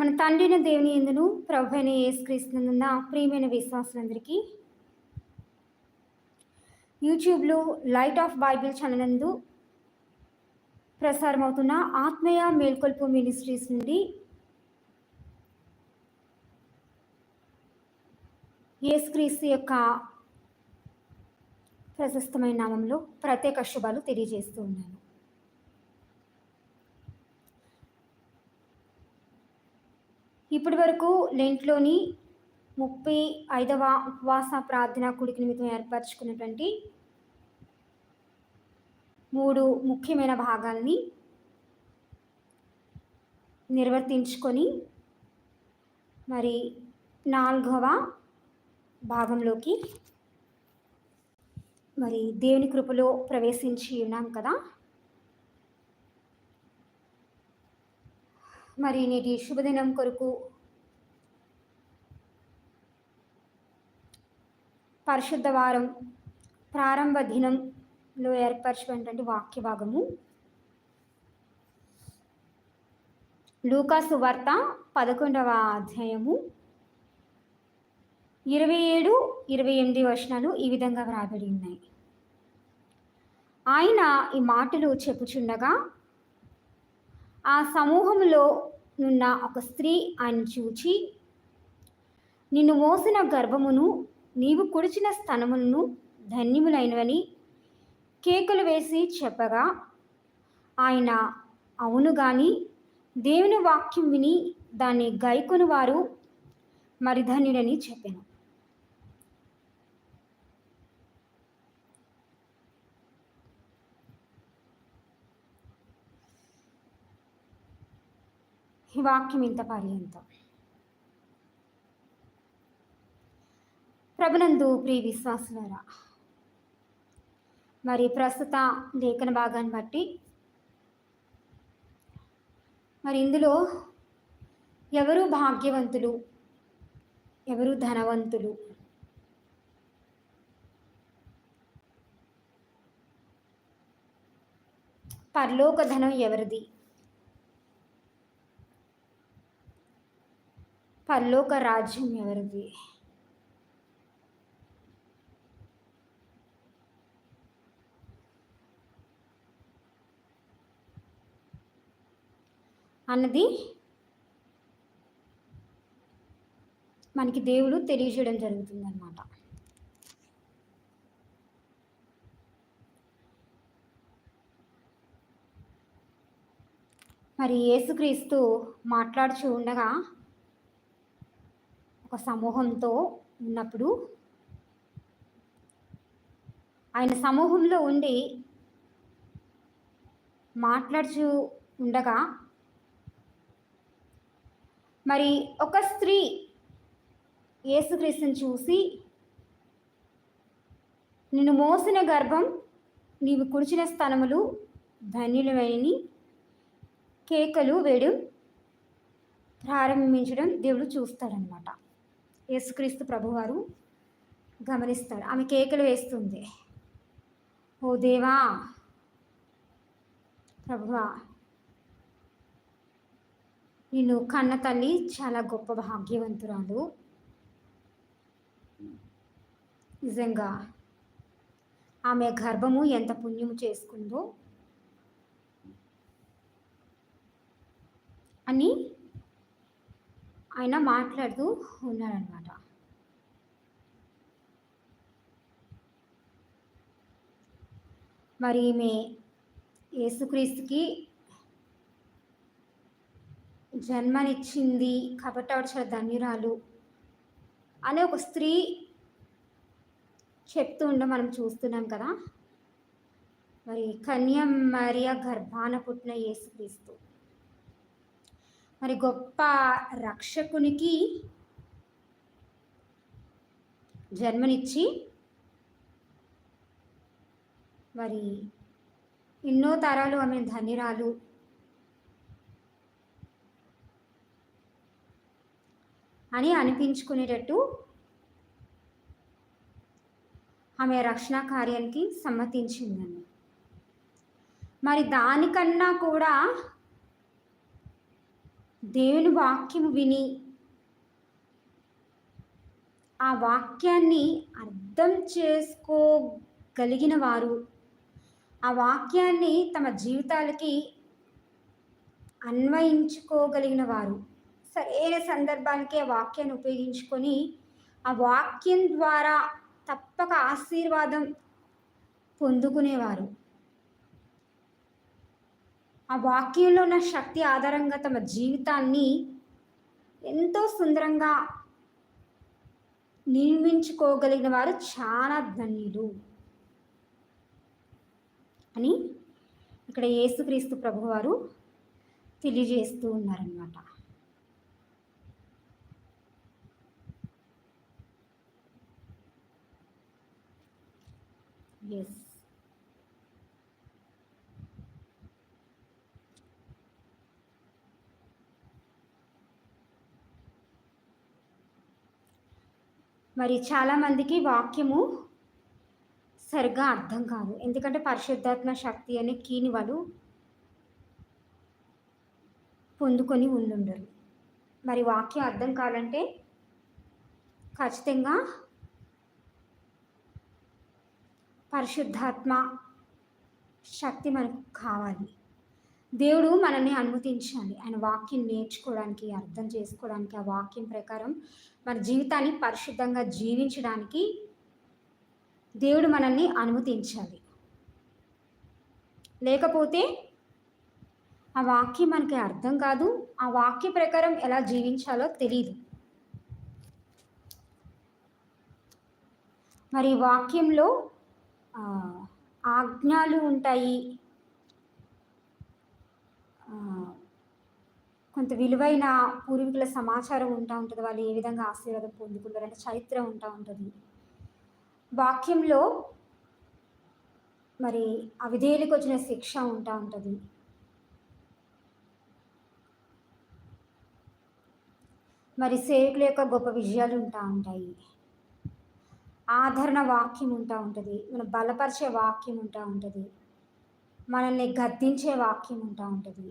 మన తండ్రిన దేవుని ఎందును ప్రభు అయిన యేసుక్రీస్తునందున ప్రియమైన విశ్వాసులందరికీ యూట్యూబ్లో లైట్ ఆఫ్ బైబిల్ ఛానల్ నందు ప్రసారమవుతున్న ఆత్మీయ మేల్కొల్పు మినిస్ట్రీస్ నుండి యేసుక్రీస్తు యొక్క ప్రశస్తమైన నామంలో ప్రత్యేక శుభాలు తెలియజేస్తూ ఉన్నాను. ఇప్పటి వరకు లెంట్లోని ముప్పై ఐదవ ఉపవాస ప్రార్థన కుడికి నిమిత్తం ఏర్పరచుకున్నటువంటి మూడు ముఖ్యమైన భాగాల్ని నిర్వర్తించుకొని మరి నాలుగవ భాగంలోకి మరి దేవుని కృపలో ప్రవేశించి ఉన్నాం కదా. మరి నేటి శుభదినం కొరకు పరిశుద్ధ వారం ప్రారంభ దినంలో ఏర్పరచినటువంటి వాక్య భాగము లూకాసు వార్త పదకొండవ అధ్యాయము ఇరవై ఏడు ఇరవై ఎనిమిది వచనాలు ఈ విధంగా వ్రాబడి ఉన్నాయి. ఆయన ఈ మాటలు చెప్పుచుండగా ఆ సమూహంలో నున్న ఒక స్త్రీ ఆయన చూచి నిన్ను మోసిన గర్భమును నీవు కుడిచిన స్థనములను ధన్యములైనవని కేకులు వేసి చెప్పగా ఆయన అవును గాని దేవుని వాక్యం విని దాన్ని గైకొని వారు మరి ధన్యుడని చెప్పాను. ఈ వాక్యం ఇంత పర్యంతం ప్రభునందు ప్రియ విశ్వాసులారా మరి ప్రస్తుత లేఖన భాగాన్ని బట్టి మరి ఇందులో ఎవరు భాగ్యవంతులు ఎవరు ధనవంతులు పరలోక ధనం ఎవరిది పరలోక రాజ్యం ఎవరిది? అన్నది మనకి దేవుడు తెలియజేయడం జరుగుతుందన్నమాట. మరి యేసుక్రీస్తు మాట్లాడుచూ ఉండగా ఒక సమూహంతో ఉన్నప్పుడు ఆయన సమూహంలో ఉండి మాట్లాడుచూ ఉండగా మరి ఒక స్త్రీ యేసుక్రీస్తుని చూసి నిన్ను మోసిన గర్భం నీవు కుడిచిన స్థనములు ధన్యులమైనని కేకలు వేయడం ప్రారంభించడం దేవుడు చూస్తాడనమాట యేసుక్రీస్తు ప్రభువారు గమనిస్తాడు. ఆమె కేకలు వేస్తుంది. ఓ దేవా! ప్రభువా! నిన్ను కన్న తల్లి చాలా గొప్ప భాగ్యవంతురాలు. నిజంగా ఆమె గర్భము ఎంత పుణ్యము చేసుకుందో అని ఆయన మాట్లాడుతూ ఉన్నాడనమాట మరి ఈమె యేసుక్రీస్తుకి జన్మనిచ్చింది కాబట్టి ఆవిడ చాలా ధన్యురాలు అనే ఒక స్త్రీ చెప్తూ ఉండ మనం చూస్తున్నాం కదా. మరి కన్య మరియ గర్భాన పుట్టిన యేసుక్రీస్తు. మరి గొప్ప రక్షకునికి జన్మనిచ్చి మరి ఎన్నో తరాలు ఆమె ధన్యరాలు. అని అనిపించుకునేటట్టు ఆమె రక్షణ కార్యానికి సమ్మతించిందండి. మరి దానికన్నా కూడా దేవుని వాక్యం విని ఆ వాక్యాన్ని అర్థం చేసుకోగలిగిన వారు ఆ వాక్యాన్ని తమ జీవితాలకి అన్వయించుకోగలిగిన వారు సరైన సందర్భానికి ఆ వాక్యాన్ని ఉపయోగించుకొని ఆ వాక్యం ద్వారా తప్పక ఆశీర్వాదం పొందుకునేవారు. ఆ వాక్యంలో ఉన్న శక్తి ఆధారంగా తమ జీవితాన్ని ఎంతో సుందరంగా నిర్మించుకోగలిగిన వారు చాలా ధన్యులు. అని ఇక్కడ యేసుక్రీస్తు ప్రభువారు తెలియజేస్తూ ఉన్నారనమాట ఎస్ మరి చాలామందికి వాక్యము సరిగ్గా అర్థం కాదు. ఎందుకంటే పరిశుద్ధాత్మ శక్తి అనే కీని వాళ్ళు పొందుకొని ఉండుండరు. మరి వాక్యం అర్థం కావాలంటే ఖచ్చితంగా పరిశుద్ధాత్మ శక్తి మనకు కావాలి. దేవుడు మనల్ని అనుమతించాలి. ఆయన వాక్యం నేర్చుకోవడానికి అర్థం చేసుకోవడానికి ఆ వాక్యం ప్రకారం మన జీవితాన్ని పరిశుద్ధంగా జీవించడానికి దేవుడు మనల్ని అనుమతించాలి. లేకపోతే ఆ వాక్యం మనకి అర్థం కాదు. ఆ వాక్య ప్రకారం ఎలా జీవించాలో తెలియదు మరి వాక్యంలో ఆజ్ఞలు ఉంటాయి. కొంత విలువైన పూర్వీకుల సమాచారం ఉంటా ఉంటుంది. వాళ్ళు ఏ విధంగా ఆశీర్వాదం పొందుకుంటారంటే చరిత్ర ఉంటా ఉంటుంది. వాక్యంలో మరి అవిధేయులకు వచ్చిన శిక్ష ఉంటా ఉంటుంది. మరి సేవకుల యొక్క గొప్ప విజయాలు ఉంటా ఉంటాయి. ఆదరణ వాక్యం ఉంటా ఉంటుంది. మన బలపరిచే వాక్యం ఉంటా ఉంటుంది. మనల్ని గద్దించే వాక్యం ఉంటా ఉంటుంది.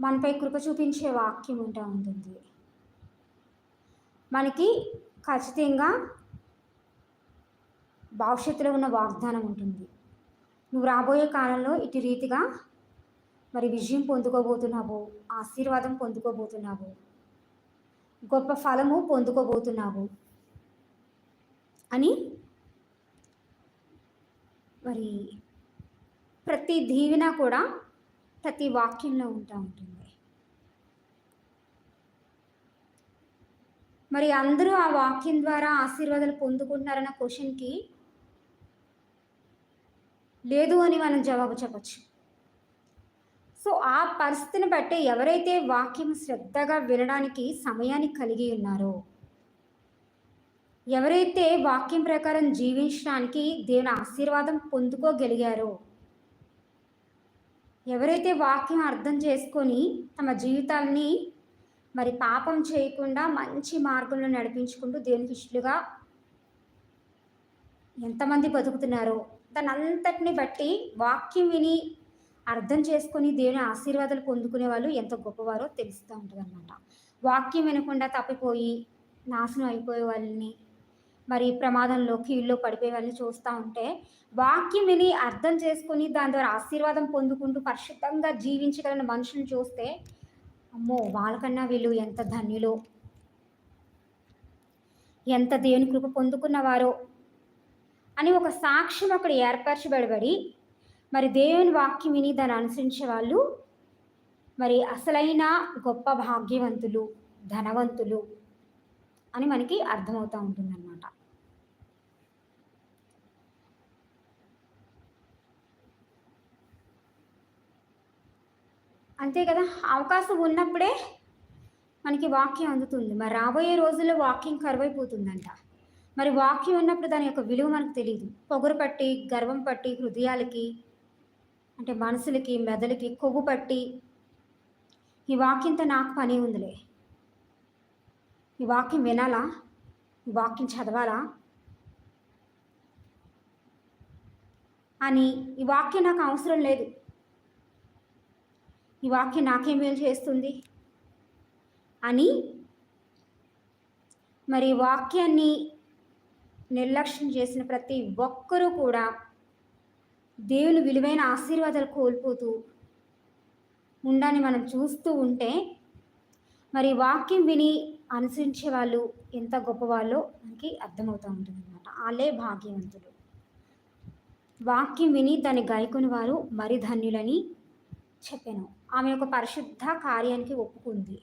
మనపై కృప చూపించే వాక్యం ఉంటా ఉంటుంది. మనకి ఖచ్చితంగా భవిష్యత్తులో ఉన్న వాగ్దానం ఉంటుంది. నువ్వు రాబోయే కాలంలో ఇటు రీతిగా మరి విజయం పొందుకోబోతున్నావు ఆశీర్వాదం పొందుకోబోతున్నావు గొప్ప ఫలము పొందుకోబోతున్నావు అని మరి ప్రతి దీవెన కూడా ప్రతి వాక్యంలో ఉంటా ఉంటుంది. మరి అందరూ ఆ వాక్యం ద్వారా ఆశీర్వాదాలు పొందుకుంటున్నారన్న క్వశ్చన్కి లేదు అని మనం జవాబు చెప్పచ్చు. సో ఆ పరిస్థితిని బట్టి ఎవరైతే వాక్యం శ్రద్ధగా వినడానికి సమయాన్ని కలిగి ఉన్నారో ఎవరైతే వాక్యం ప్రకారం జీవించడానికి దేవుని ఆశీర్వాదం పొందుకోగలిగారో ఎవరైతే వాక్యం అర్థం చేసుకొని తమ జీవితాన్ని మరి పాపం చేయకుండా మంచి మార్గంలో నడిపించుకుంటూ దేవునికి ఇష్టలుగా ఎంతమంది బతుకుతున్నారో దాని అంతటిని బట్టి వాక్యం విని అర్థం చేసుకొని దేవుని ఆశీర్వాదాలు పొందుకునే వాళ్ళు ఎంత గొప్పవారో తెలుస్తూ ఉంటుంది అనమాట వాక్యం వినకుండా తప్పిపోయి నాశనం అయిపోయే వాళ్ళని మరి ప్రమాదంలో కీళ్ళలో పడిపోయే వాళ్ళని చూస్తూ ఉంటే వాక్యం విని అర్థం చేసుకుని దాని ద్వారా ఆశీర్వాదం పొందుకుంటూ పరిశుద్ధంగా జీవించగలిగిన మనుషులను చూస్తే అమ్మో వాళ్ళకన్నా వీళ్ళు ఎంత ధన్యులు. ఎంత దేవుని కృప పొందుకున్నవారో అని ఒక సాక్ష్యం అక్కడ ఏర్పరచబడబడి మరి దేవుని వాక్యం విని దాన్ని అనుసరించే వాళ్ళు మరి అసలైన గొప్ప భాగ్యవంతులు ధనవంతులు. అని మనకి అర్థమవుతూ ఉంటుందన్నమాట. అంతే కదా? అవకాశం ఉన్నప్పుడే మనకి వాక్యం అందుతుంది. మరి రాబోయే రోజుల్లో వాక్యం కరువైపోతుందంట. మరి వాక్యం ఉన్నప్పుడు దాని యొక్క విలువ మనకు తెలియదు పొగరు పట్టి గర్వం పట్టి హృదయాలకి అంటే మనసులకి మెదలకి కొవ్వు పట్టి ఈ వాక్యంతో నాకు పని ఉందిలే. ఈ వాక్యం వినాలా? ఈ వాక్యం చదవాలా? అని ఈ వాక్యం నాకు అవసరం లేదు. ఈ వాక్యం నాకేం మేలు చేస్తుంది? అని మరి వాక్యాన్ని నిర్లక్ష్యం చేసిన ప్రతి ఒక్కరూ కూడా దేవుని విలువైన ఆశీర్వాదాలు కోల్పోతూ ఉండని మనం చూస్తూ ఉంటే మరి వాక్యం విని అనుసరించే వాళ్ళు ఎంత గొప్పవాళ్ళో మనకి అర్థమవుతూ ఉంటుంది అనమాట వాళ్ళే భాగ్యవంతులు. వాక్యం విని దాన్ని గాయకుని వారు మరి ధన్యులని చెప్పాను. ఆమె యొక్క పరిశుద్ధ కార్యానికి ఒప్పుకుంది.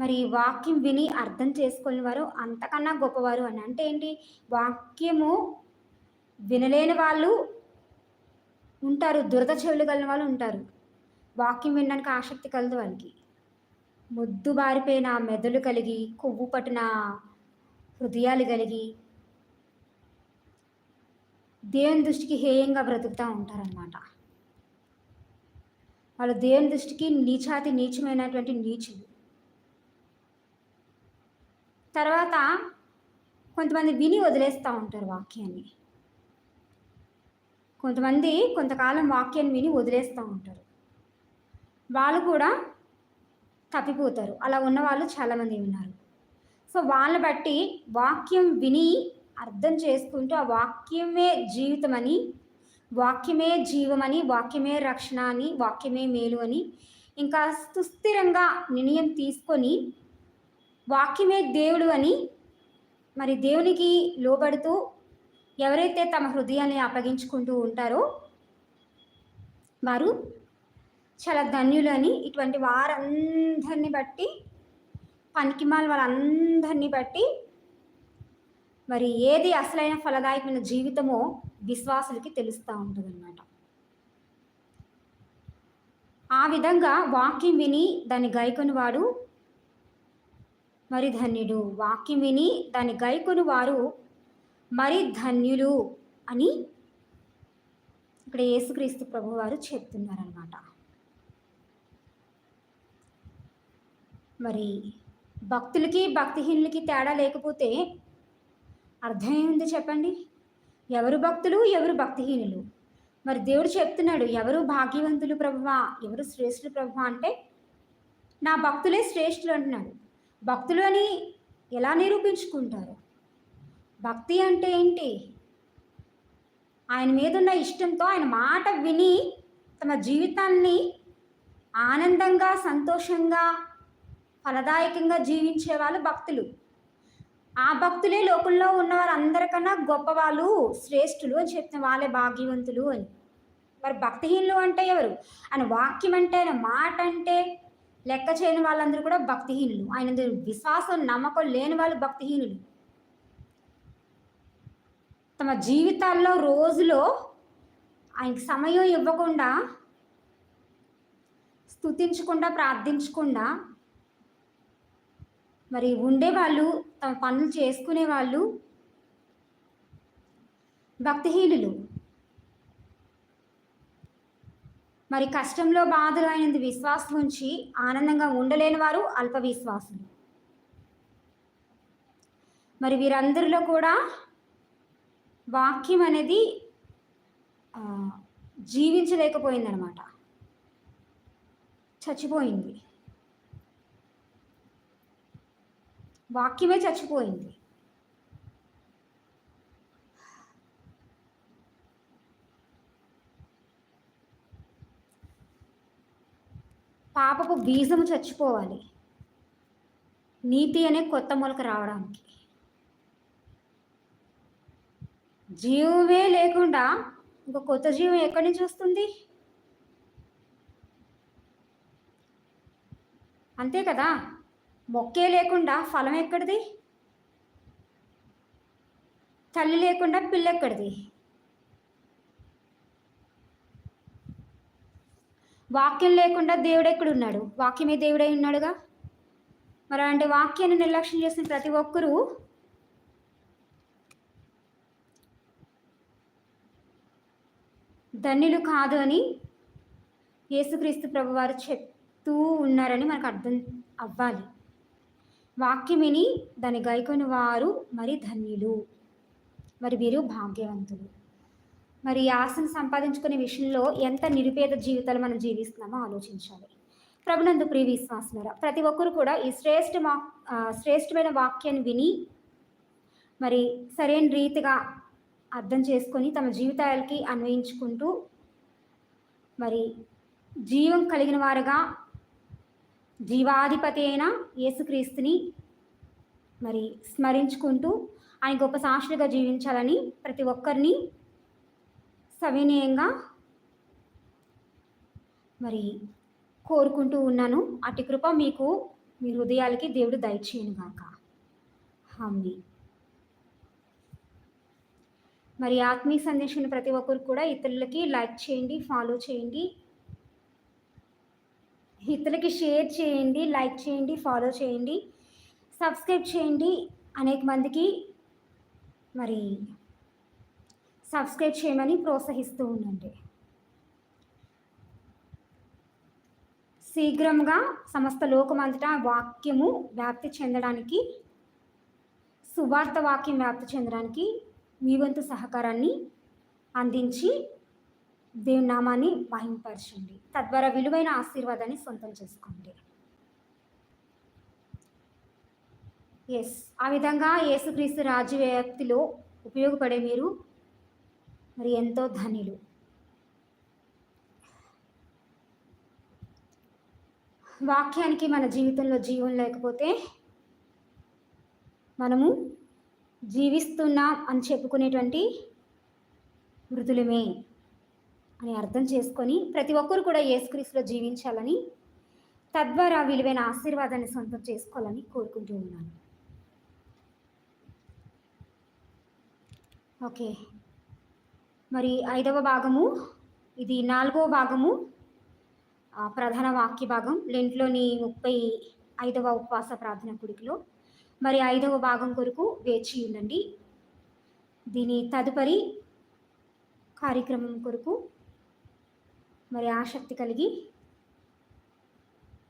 మరి వాక్యం విని అర్థం చేసుకుని వారు అంతకన్నా గొప్పవారు అని. అంటే ఏంటి? వాక్యము వినలేని వాళ్ళు ఉంటారు. దురద చెవులు కలిగిన వాళ్ళు ఉంటారు. వాక్యం వినడానికి ఆసక్తి కలదు వాళ్ళకి. మొద్దుబారిపోయిన మెదలు కలిగి కొవ్వు పట్టిన హృదయాలు కలిగి దేవుని దృష్టికి హేయంగా బ్రతుకుతూ ఉంటారనమాట వాళ్ళు దేవుని దృష్టికి నీచాతి నీచమైనటువంటి నీచులు. తర్వాత కొంతమంది విని వదిలేస్తూ ఉంటారు వాక్యాన్ని. కొంతమంది కొంతకాలం వాక్యాన్ని విని వదిలేస్తూ ఉంటారు. వాళ్ళు కూడా తప్పిపోతారు. అలా ఉన్న వాళ్ళు చాలామంది ఉన్నారు. సో వాళ్ళని బట్టి వాక్యం విని అర్థం చేసుకుంటూ ఆ వాక్యమే జీవితం అని వాక్యమే జీవమని వాక్యమే రక్షణ అని వాక్యమే మేలు అని ఇంకా సుస్థిరంగా నిర్ణయం తీసుకొని వాక్యమే దేవుడు అని మరి దేవునికి లోబడుతూ ఎవరైతే తమ హృదయాన్ని అప్పగించుకుంటూ ఉంటారో వారు చాలా ధన్యులని. ఇటువంటి వారందరిని బట్టి పనికిమాల వాళ్ళందరినీ బట్టి మరి ఏది అసలైన ఫలదాయకమైన జీవితమో విశ్వాసులకి తెలుస్తూ ఉంటుంది అనమాట ఆ విధంగా వాక్యం విని దాన్ని గైకొని వాడు మరి ధన్యుడు. వాక్యం విని దాన్ని గైకొని వారు మరి ధన్యులు అని ఇక్కడ యేసుక్రీస్తు ప్రభువారు చెప్తున్నారనమాట మరి భక్తులకి భక్తిహీనులకి తేడా లేకపోతే అర్థం చెప్పండి? ఎవరు భక్తులు ఎవరు భక్తిహీనులు? మరి దేవుడు చెప్తున్నాడు ఎవరు భాగ్యవంతులు ప్రభువా ఎవరు శ్రేష్ఠులు ప్రభువా అంటే నా భక్తులే శ్రేష్ఠులు అంటున్నాడు. భక్తులు అని ఎలా నిరూపించుకుంటారు? భక్తి అంటే ఏంటి? ఆయన మీద ఉన్న ఇష్టంతో ఆయన మాట విని తమ జీవితాన్ని ఆనందంగా సంతోషంగా ఫలదాయకంగా జీవించే వాళ్ళు భక్తులు. ఆ భక్తులే లోకంలో ఉన్న వారందరికన్నా గొప్పవాళ్ళు శ్రేష్ఠులు అని చెప్తున్న వాళ్ళే భాగ్యవంతులు అని. మరి భక్తిహీనులు అంటే ఎవరు? ఆయన వాక్యం అంటే ఆయన మాట అంటే లెక్క చేయని వాళ్ళందరూ కూడా భక్తిహీనులు. ఆయన విశ్వాసం నమ్మకం లేని వాళ్ళు భక్తిహీనులు. తమ జీవితాల్లో రోజులో ఆయనకి సమయం ఇవ్వకుండా స్థుతించకుండా ప్రార్థించకుండా మరి ఉండేవాళ్ళు తమ పనులు చేసుకునే వాళ్ళు భక్తిహీనులు. మరి కష్టంలో బాధలు అయినది విశ్వాసం ఉంచి ఆనందంగా ఉండలేని వారు అల్ప విశ్వాసులు మరి వీరందరిలో కూడా వాక్యం అనేది జీవించలేకపోయిందనమాట చచ్చిపోయింది. వాక్యమే చచ్చిపోయింది. పాపపు బీజము చచ్చిపోవాలి. నీతి అనే కొత్త మొలక రావడానికి. జీవమే లేకుండా ఇంకో కొత్త జీవం ఎక్కడి నుంచి వస్తుంది? అంతే కదా? మొక్కే లేకుండా ఫలం ఎక్కడిది? తల్లి లేకుండా పిల్లెక్కడిది? వాక్యం లేకుండా దేవుడు ఎక్కడున్నాడు? వాక్యమే దేవుడై ఉన్నాడుగా? మరి అలాంటి వాక్యాన్ని నిర్లక్ష్యం చేసిన ప్రతి ఒక్కరూ ధన్యులు కాదు అని యేసుక్రీస్తు ప్రభువారు చెప్తూ ఉన్నారని మనకు అర్థం అవ్వాలి. వాక్యం విని దాని గైకొని వారు మరి ధన్యులు. మరి వీరు భాగ్యవంతులు. మరి ఈ ఆశను సంపాదించుకునే విషయంలో ఎంత నిరుపేద జీవితాలు మనం జీవిస్తున్నామో ఆలోచించాలి. ప్రభునందు ప్రియ విశ్వాసులరా ప్రతి ఒక్కరు కూడా ఈ శ్రేష్ఠ వా శ్రేష్టమైన వాక్యాన్ని విని మరి సరైన రీతిగా అర్థం చేసుకొని తమ జీవితాలకి అన్వయించుకుంటూ మరి జీవం కలిగిన వారుగా జీవాధిపతి అయిన యేసుక్రీస్తుని మరి స్మరించుకుంటూ ఆయన గొప్ప సాక్షులుగా జీవించాలని ప్రతి ఒక్కరిని సవినయంగా మరి కోరుకుంటూ ఉన్నాను. అటు కృప మీకు మీ హృదయాలకి దేవుడు దయచేయను గాక. హామీ మరి ఆత్మీయ సందేశం ప్రతి ఒక్కరు కూడా ఇతరులకి లైక్ చేయండి ఫాలో చేయండి. ఇతరులకి షేర్ చేయండి లైక్ చేయండి ఫాలో చేయండి సబ్స్క్రైబ్ చేయండి. అనేక మందికి మరి సబ్స్క్రైబ్ చేయమని ప్రోత్సహిస్తూ ఉండండి. శీఘ్రంగా సమస్త లోకమంతటా వాక్యము వ్యాప్తి చెందడానికి సువార్త వాక్యం వ్యాప్తి చెందడానికి మీ వంతు సహకారాన్ని అందించి దేవుని నామాన్ని మహింపరచండి. తద్వారా విలువైన ఆశీర్వాదాన్ని సొంతం చేసుకోండి. ఎస్ ఆ విధంగా యేసుక్రీస్తు రాజ్య వ్యాప్తిలో ఉపయోగపడే మీరు మరి ఎంతో ధన్యులు. వాక్యానికి మన జీవితంలో జీవం లేకపోతే మనము జీవిస్తున్నాం అని చెప్పుకునేటువంటి మృదులమే అని అర్థం చేసుకొని ప్రతి ఒక్కరు కూడా యేసుక్రీస్తులో జీవించాలని తద్వారా విలువైన ఆశీర్వాదాన్ని సొంతం చేసుకోవాలని కోరుకుంటూ ఉన్నాను. ఓకే. మరి ఐదవ భాగము ఇది నాలుగవ భాగము ప్రధాన వాక్య భాగం లెంట్లోని ముప్పై ఐదవ ఉపవాస ప్రార్థన కుడికిలో. మరి ఐదవ భాగం కొరకు వేచి ఉండండి. దీని తదుపరి కార్యక్రమం కొరకు మరి ఆసక్తి కలిగి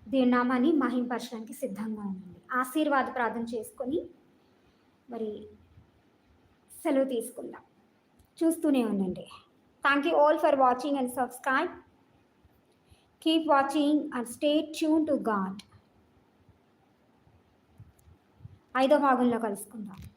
దేవుని నామాన్ని మహింపరచడానికి సిద్ధంగా ఉండండి. ఆశీర్వాద ప్రార్థన చేసుకొని మరి సెలవు తీసుకుందాం. చూస్తూనే ఉండండి. Thank you all for watching and subscribe keep watching and stay tune to god ఐదో భాగంలో కలుసుకుందాం.